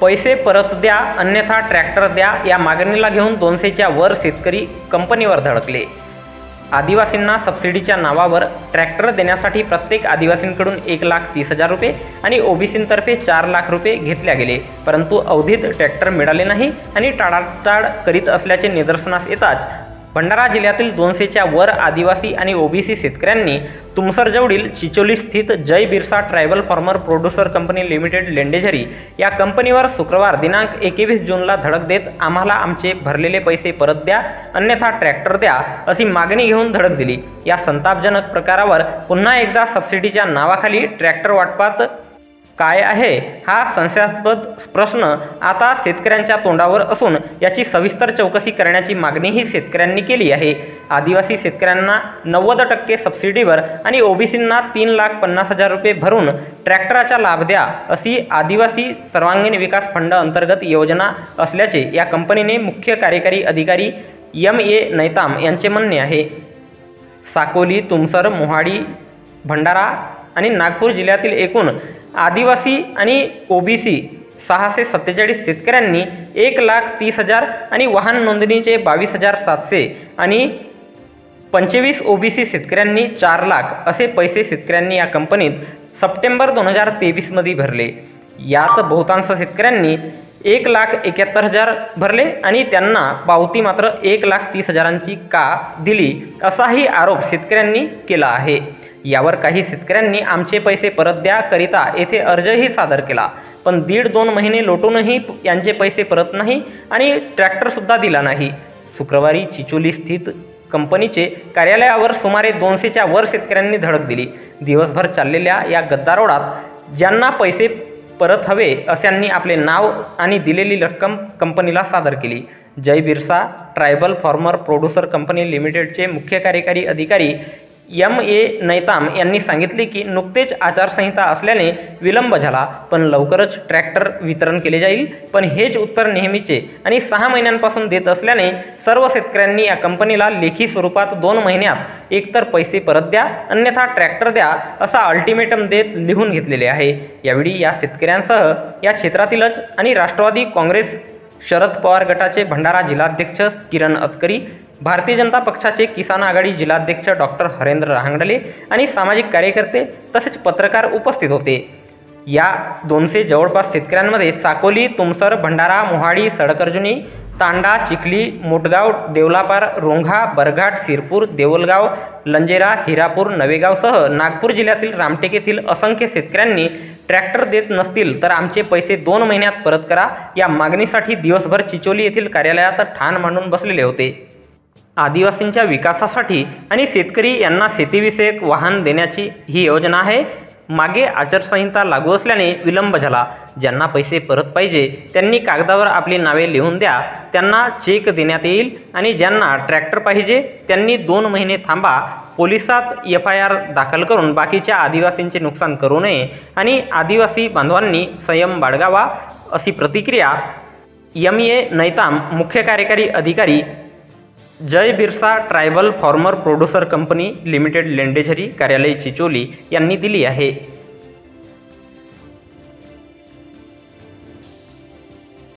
पैसे परत द्या अन्यथा ट्रॅक्टर द्या या मागणीला घेऊन दोनशेच्या वर शेतकरी कंपनीवर धडकले. आदिवासींना सबसिडीच्या नावावर ट्रॅक्टर देण्यासाठी प्रत्येक आदिवासींकडून एक लाख तीस हजार रुपये आणि ओबीसींतर्फे चार लाख रुपये घेतल्या गेले. परंतु अवधीत ट्रॅक्टर मिळाले नाही आणि टाळाटाळ करीत असल्याचे निदर्शनास येताच भंडारा जिल्ह्यातील दोनशेच्या वर आदिवासी आणि ओबीसी शेतकऱ्यांनी तुमसरजवळील चिचोली स्थित Jai Birsa tribal farmer producer company limited Lendezari या कंपनीवर शुक्रवार दिनांक एकवीस जूनला धडक देत आम्हाला आमचे भरलेले पैसे परत द्या अन्यथा ट्रॅक्टर द्या अशी मागणी घेऊन धडक दिली. या संतापजनक प्रकारावर पुन्हा एकदा सबसिडीच्या नावाखाली ट्रॅक्टर वाटपात काय आहे हा संशयास्पद प्रश्न आता शेतकऱ्यांच्या तोंडावर असून याची सविस्तर चौकशी करण्याची मागणीही शेतकऱ्यांनी केली आहे. आदिवासी शेतकऱ्यांना नव्वद टक्के सबसिडीवर आणि ओबीसींना तीन लाख पन्नास हजार रुपये भरून ट्रॅक्टराचा लाभ द्या अशी आदिवासी सर्वांगीण विकास फंड अंतर्गत योजना असल्याचे या कंपनीने मुख्य कार्यकारी अधिकारी एम ए नैताम यांचे म्हणणे आहे. साकोली तुमसर मोहाडी भंडारा आणि नागपूर जिल्ह्यातील एकूण आदिवासी आणि ओबीसी सहाशे सत्तेचाळीस शेतकऱ्यांनी एक लाख तीस हजार आणि वाहन नोंदणीचे बावीस हजार सातशे आणि पंचवीस ओबीसी शेतकऱ्यांनी चार लाख असे पैसे शेतकऱ्यांनी या कंपनीत सप्टेंबर दोन हजार तेवीसमध्ये भरले. यात बहुतांश शेतकऱ्यांनी एक लाख एकाहत्तर हजार भरले आणि त्यांना पावती मात्र एक लाख तीस हजारांची का दिली असाही आरोप शेतकऱ्यांनी केला आहे. यावर काही शेतकऱ्यांनी आमचे पैसे परत द्याकरिता येथे अर्जही सादर केला. पण दीड दोन महिने लोटूनही यांचे पैसे परत नाही आणि ट्रॅक्टरसुद्धा दिला नाही. शुक्रवारी चिचोली स्थित कंपनीचे कार्यालयावर सुमारे दोनशेच्या वर शेतकऱ्यांनी धडक दिली. दिवसभर चाललेल्या या गद्दारोडात ज्यांना पैसे परत हवे अशांनी आपले नाव आणि दिलेली रक्कम कंपनीला सादर केली. Jai Birsa tribal farmer producer company लिमिटेडचे मुख्य कार्यकारी अधिकारी एम ए नैताम यांनी सांगितले की नुकतेच आचारसंहिता असल्याने विलंब झाला पण लवकरच ट्रॅक्टर वितरण केले जाईल. पण हेच उत्तर नेहमीचे आणि सहा महिन्यांपासून देत असल्याने सर्व शेतकऱ्यांनी या कंपनीला लेखी स्वरूपात दोन महिन्यात एकतर पैसे परत द्या अन्यथा ट्रॅक्टर द्या असा अल्टिमेटम देत लिहून घेतलेले आहे. यावेळी या शेतकऱ्यांसह या क्षेत्रातीलच आणि राष्ट्रवादी काँग्रेस शरद पवार गटाचे भंडारा जिल्हाध्यक्ष किरण अतकरी भारतीय जनता पक्षाचे किसान आघाडी जिल्हाध्यक्ष डॉक्टर हरेंद्र रहांगडले आणि सामाजिक कार्यकर्ते तसेच पत्रकार उपस्थित होते. या दोनशे जवळपास शेतकऱ्यांमध्ये साकोली तुमसर भंडारा मोहाडी सडकर्जुनी तांडा चिखली मोटगाव देवलापार रोंघा बरघाट सिरपूर देवलगाव लंजेरा हिरापूर नवेगावसह नागपूर जिल्ह्यातील रामटेक येथील असंख्य शेतकऱ्यांनी ट्रॅक्टर देत नसतील तर आमचे पैसे दोन महिन्यात परत करा या मागणीसाठी दिवसभर चिचोली येथील कार्यालयात ठाण मांडून बसलेले होते. आदिवासींच्या विकासासाठी आणि शेतकरी यांना शेतीविषयक वाहन देण्याची ही योजना आहे. मागे आचारसंहिता लागू असल्याने विलंब झाला. ज्यांना पैसे परत पाहिजे त्यांनी कागदावर आपली नावे लिहून द्या. त्यांना चेक देण्यात येईल आणि ज्यांना ट्रॅक्टर पाहिजे त्यांनी दोन महिने थांबा. पोलिसात एफ आय आर दाखल करून बाकीच्या आदिवासींचे नुकसान करू नये आणि आदिवासी बांधवांनी संयम बाळगावा अशी प्रतिक्रिया एम ए नैताम मुख्य कार्यकारी अधिकारी Jai Birsa tribal farmer producer company limited Lendezari कार्यालय चिचोली यांनी दिली आहे.